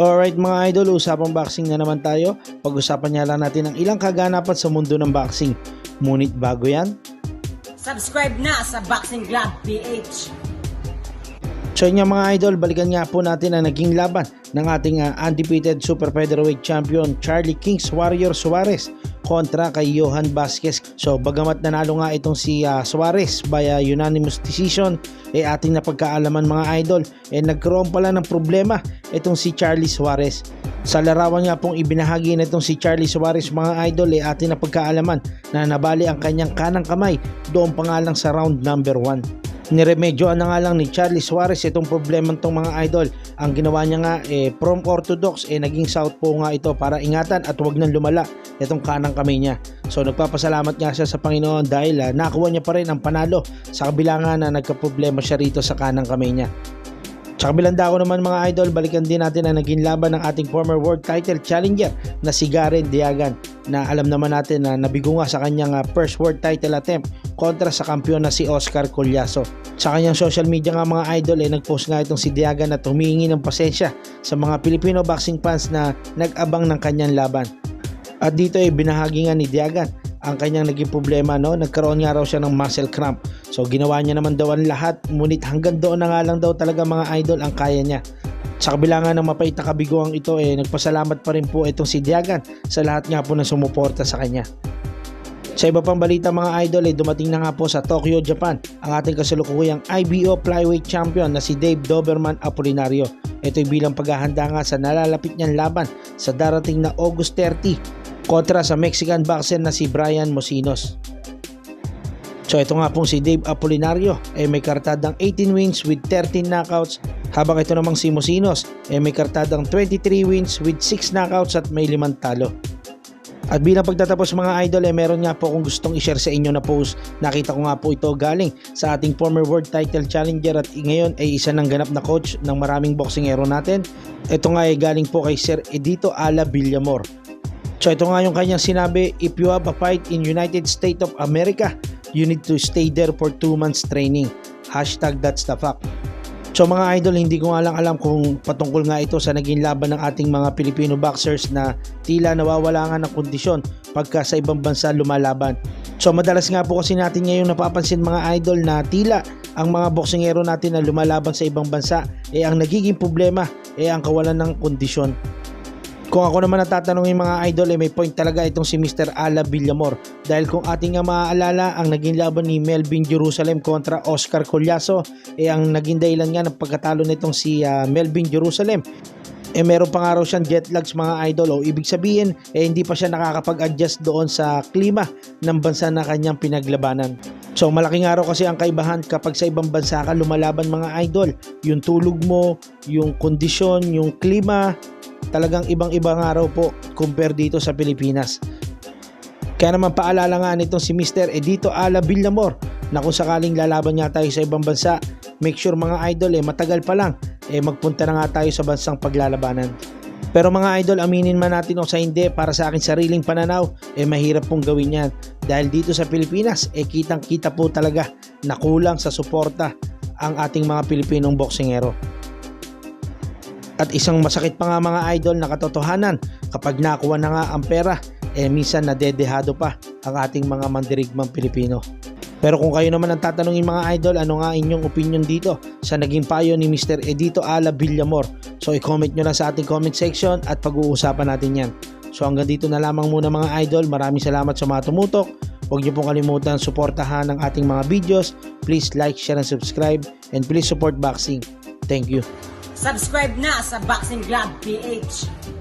Alright mga idol, usapang boxing na naman tayo. Pag-usapan niya lang natin ang ilang kaganapan sa mundo ng boxing. Ngunit bago yan, Subscribe na sa Boxing Club PH. So yun mga idol, balikan nga po natin ang naging laban ng ating ah, undefeated super featherweight champion Charlie Kings Warrior Suarez kontra kay Johan Vasquez. So bagamat nanalo nga itong si ah, Suarez by ah, unanimous decision, eh ating napagkaalaman mga idol, eh nagkaroon pala ng problema itong si Charlie Suarez. Sa larawan nga pong ibinahagi na itong si Charlie Suarez mga idol, eh ating napagkaalaman na nabali ang kanyang kanang kamay doon pa lang sa round number 1 niremedyoan na nga lang ni Charlie Suarez itong problema tong mga idol. Ang ginawa niya nga eh, from orthodox eh naging southpaw nga ito para ingatan at huwag nang lumala itong kanang kamay niya. So nagpapasalamat nga siya sa Panginoon dahil ah, nakuha niya pa rin ang panalo sa kabila nga na nagka-problema siya rito sa kanang kamay niya. Sa kabilang dako naman mga idol, balikan din natin ang naging laban ng ating former world title challenger na si Garen Diagan na alam naman natin na nabigo nga sa kanyang ah, first world title attempt kontra sa kampiyon na si Oscar Colyaso. Sa kanyang social media nga mga idol ay nagpost nga itong si Diagan at humingi ng pasensya sa mga Filipino boxing fans na nag-abang ng kanyang laban. At dito ay binahagi nga ni Diagan ang kanyang naging problema no nagkaroon nga raw siya ng muscle cramp so ginawa niya naman daw ang lahat ngunit hanggang doon na nga lang daw talaga mga idol ang kaya niya sa kabila nga ng mapait na kabiguang ito eh nagpasalamat pa rin po itong si Diagan sa lahat nga po ng sumuporta sa kanya sa iba pang balita mga idol ay dumating na nga po sa Tokyo, Japan ang ating kasalukuyang IBO Flyweight Champion na si Dave Doberman Apolinario. Ito'y bilang paghahanda nga sa nalalapit niyang laban sa darating na August 30 kontra sa Mexican boxer na si Brian Mosinos. So ito nga pong si Dave Apolinario ay may kartadang 18 wins with 13 knockouts habang ito namang si Mosinos ay may kartadang 23 wins with 6 knockouts at may 5 talo. At bilang pagtatapos mga idol, eh, meron nga po akong gustong i-share sa inyo na post. Nakita ko nga po ito galing sa ating former world title challenger at ngayon ay isa ng ganap na coach ng maraming boxingero natin. Ito nga ay galing po kay Sir Edito Ala Villamor. So ito nga yung kanyang sinabi, if you have a fight in United States of America, you need to stay there for 2 months training. Hashtag that's the fact. So mga idol, hindi ko nga lang alam kung patungkol nga ito sa naging laban ng ating mga Filipino boxers na tila nawawala nga ng kondisyon pagka sa ibang bansa lumalaban. So madalas nga po kasi natin ngayon napapansin mga idol na tila ang mga boksingero natin na lumalaban sa ibang bansa eh ang nagiging problema eh ang kawalan ng kondisyon. Kung ako naman natatanungin mga idol, eh, may point talaga itong si Mr. Ala Villamor. Dahil kung ating nga maaalala, ang naging laban ni Melvin Jerusalem kontra Oscar Colyaso, eh ang naging dahilan nga ng pagkatalo nitong si ah, Melvin Jerusalem. Eh meron pa nga raw siyang jet lags mga idol o ibig sabihin eh hindi pa siya nakakapag-adjust doon sa klima ng bansa na kanyang pinaglabanan. So malaki nga raw kasi ang kaibahan kapag sa ibang bansa ka lumalaban mga idol. Yung tulog mo, yung kondisyon, yung klima, talagang ibang-iba nga raw po compare dito sa Pilipinas. Kaya naman paalala nga nitong si Mr. Edito Ala Villamor na kung sakaling lalaban nga tayo sa ibang bansa, make sure mga idol eh matagal pa lang eh magpunta na nga tayo sa bansang paglalabanan. Pero mga idol, aminin man natin o sa hindi, para sa akin sariling pananaw, eh mahirap pong gawin yan. Dahil dito sa Pilipinas, eh kitang kita po talaga na kulang sa suporta ang ating mga Pilipinong boksingero. At isang masakit pa nga mga idol na katotohanan, kapag nakuha na nga ang pera, eh minsan nadedehado pa ang ating mga mandirigmang Pilipino. Pero kung kayo naman ang tatanungin mga idol, ano nga inyong opinion dito sa naging payo ni Mr. Edito Ala Villamor? So i-comment nyo lang sa ating comment section at pag-uusapan natin yan. So hanggang dito na lamang muna mga idol. Maraming salamat sa mga tumutok. Huwag niyo pong kalimutan suportahan ang ating mga videos. Please like, share, and subscribe. And please support boxing. Thank you. Subscribe na sa Boxing Club PH.